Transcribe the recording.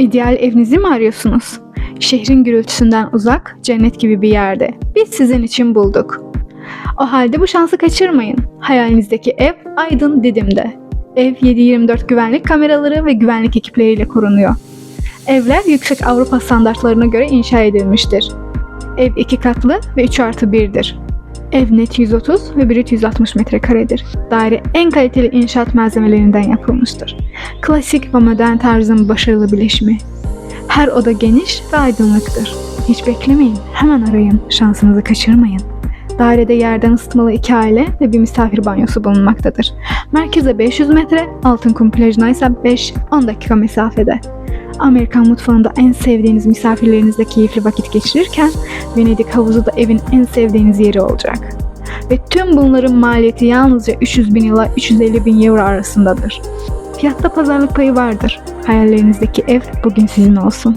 İdeal evinizi mi arıyorsunuz? Şehrin gürültüsünden uzak, cennet gibi bir yerde. Biz sizin için bulduk. O halde bu şansı kaçırmayın. Hayalinizdeki ev Aydın Didim'de. Ev 7-24 güvenlik kameraları ve güvenlik ekipleriyle korunuyor. Evler yüksek Avrupa standartlarına göre inşa edilmiştir. Ev iki katlı ve 3 artı 1'dir. Ev net 130 ve brüt 160 metrekaredir. Daire en kaliteli inşaat malzemelerinden yapılmıştır. Klasik ve modern tarzın başarılı bileşimi. Her oda geniş ve aydınlıktır. Hiç beklemeyin, hemen arayın, şansınızı kaçırmayın. Dairede yerden ısıtmalı iki aile ve bir misafir banyosu bulunmaktadır. Merkeze 500 metre, Altınkum plajına ise 5-10 dakika mesafede. Amerikan mutfağında en sevdiğiniz misafirlerinizle keyifli vakit geçirirken Venedik havuzu da evin en sevdiğiniz yeri olacak. Ve tüm bunların maliyeti yalnızca 300 bin ila 350 bin euro arasındadır. Fiyatta pazarlık payı vardır. Hayallerinizdeki ev bugün sizin olsun.